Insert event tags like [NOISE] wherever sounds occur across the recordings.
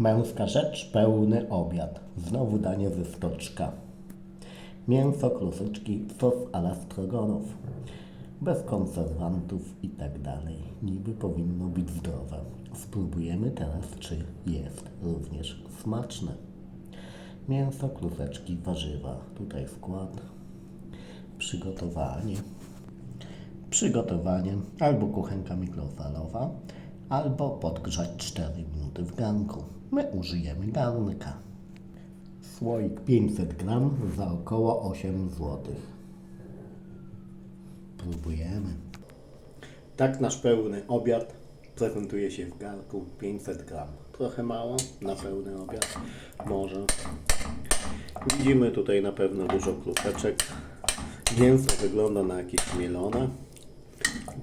Męska rzecz, pełny obiad. Znowu danie ze stoczka. Mięso, kluseczki, sos ala strogonów. Bez konserwantów i tak dalej. Niby powinno być zdrowe. Spróbujemy teraz, czy jest również smaczne. Mięso, kluseczki, warzywa. Tutaj skład. Przygotowanie. Przygotowanie albo kuchenka mikrofalowa, albo podgrzać 4 minuty w garnku. My użyjemy garnka. Słoik 500 gram za około 8 zł. Próbujemy. Tak nasz pełny obiad prezentuje się w garnku 500 gram. Trochę mało na pełny obiad. Może. Widzimy tutaj na pewno dużo krupeczek. Mięso wygląda na jakieś mielone.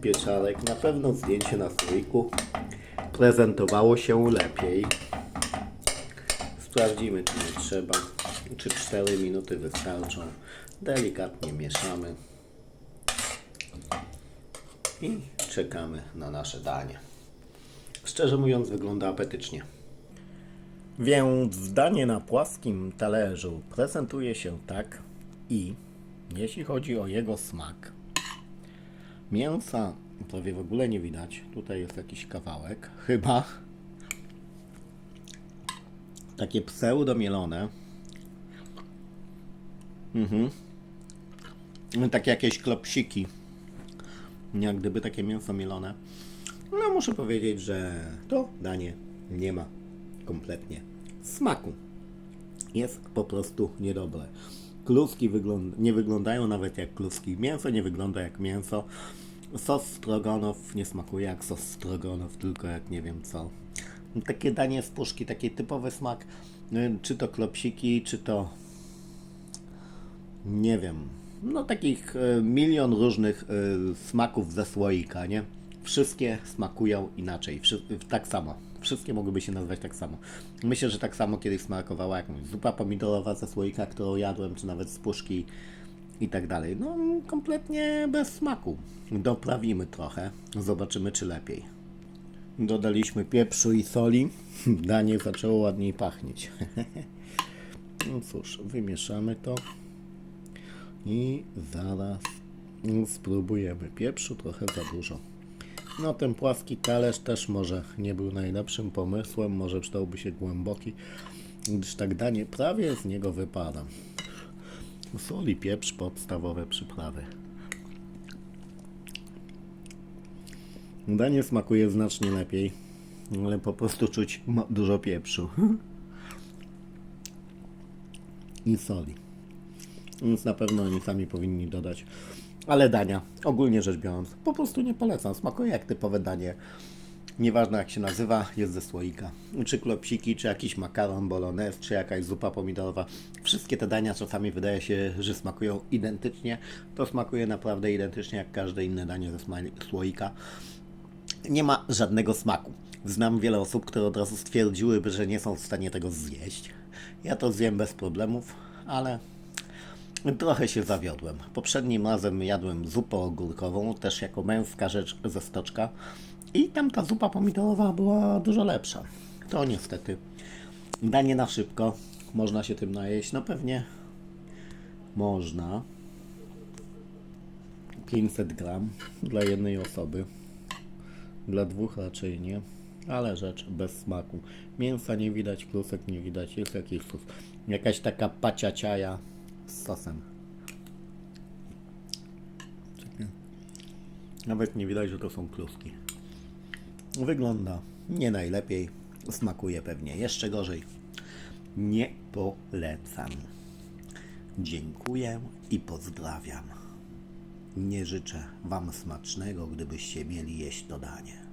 Pieczarek. Na pewno zdjęcie na słoiku prezentowało się lepiej. Sprawdzimy, czy nie trzeba, czy 4 minuty wystarczą. Delikatnie mieszamy i czekamy na nasze danie. Szczerze mówiąc, wygląda apetycznie. Więc danie na płaskim talerzu prezentuje się tak i jeśli chodzi o jego smak, mięsa prawie w ogóle nie widać. Tutaj jest jakiś kawałek, chyba takie pseudo mielone. Mhm. Takie jakieś klopsiki. Jak gdyby takie mięso mielone. No muszę powiedzieć, że to danie nie ma kompletnie smaku. Jest po prostu niedobre. Kluski wygląd- nie wyglądają nawet jak kluski. Mięso nie wygląda jak mięso. Sos stroganow nie smakuje jak sos stroganow, tylko jak nie wiem co. Takie danie z puszki, taki typowy smak. y, Czy to klopsiki, czy to nie wiem. No takich e, milion różnych e, smaków ze słoika, nie? Wszystkie smakują inaczej, tak samo. Wszystkie mogłyby się nazywać tak samo. Myślę, że tak samo kiedyś smakowała jakąś zupa pomidorowa ze słoika, którą jadłem, czy nawet z puszki i tak dalej. No kompletnie bez smaku. Doprawimy trochę, zobaczymy czy lepiej. Dodaliśmy pieprzu i soli. [LAUGHS] Danie zaczęło ładniej pachnieć. [LAUGHS] No cóż, wymieszamy to. I zaraz spróbujemy. Pieprzu trochę za dużo. No ten płaski talerz też może nie był najlepszym pomysłem. Może przydałby się głęboki, gdyż tak danie prawie z niego wypada. Sól i pieprz, podstawowe przyprawy. Danie smakuje znacznie lepiej, ale po prostu czuć dużo pieprzu [LAUGHS] i soli. Więc na pewno oni sami powinni dodać. Ale dania, ogólnie rzecz biorąc, po prostu nie polecam. Smakuje jak typowe danie. Nieważne jak się nazywa, jest ze słoika. Czy klopsiki, czy jakiś makaron bolognese, czy jakaś zupa pomidorowa. Wszystkie te dania czasami wydaje się, że smakują identycznie. To smakuje naprawdę identycznie jak każde inne danie ze słoika. Nie ma żadnego smaku. Znam wiele osób, które od razu stwierdziłyby, że nie są w stanie tego zjeść. Ja to zjem bez problemów, ale Trochę się zawiodłem. Poprzednim razem jadłem zupę ogórkową, też jako męska rzecz ze stoczka. I tam ta zupa pomidorowa była dużo lepsza. To niestety danie na szybko. Można się tym najeść? No pewnie można. 500 gram dla jednej osoby. Dla dwóch raczej nie. Ale rzecz bez smaku. Mięsa nie widać, klusek nie widać. Jest jakiś sos. Jakaś taka paciaciaja z sosem. Nawet nie widać, że to są kluski. Wygląda nie najlepiej. Smakuje pewnie jeszcze gorzej. Nie polecam. Dziękuję i pozdrawiam. Nie życzę Wam smacznego, gdybyście mieli jeść to danie.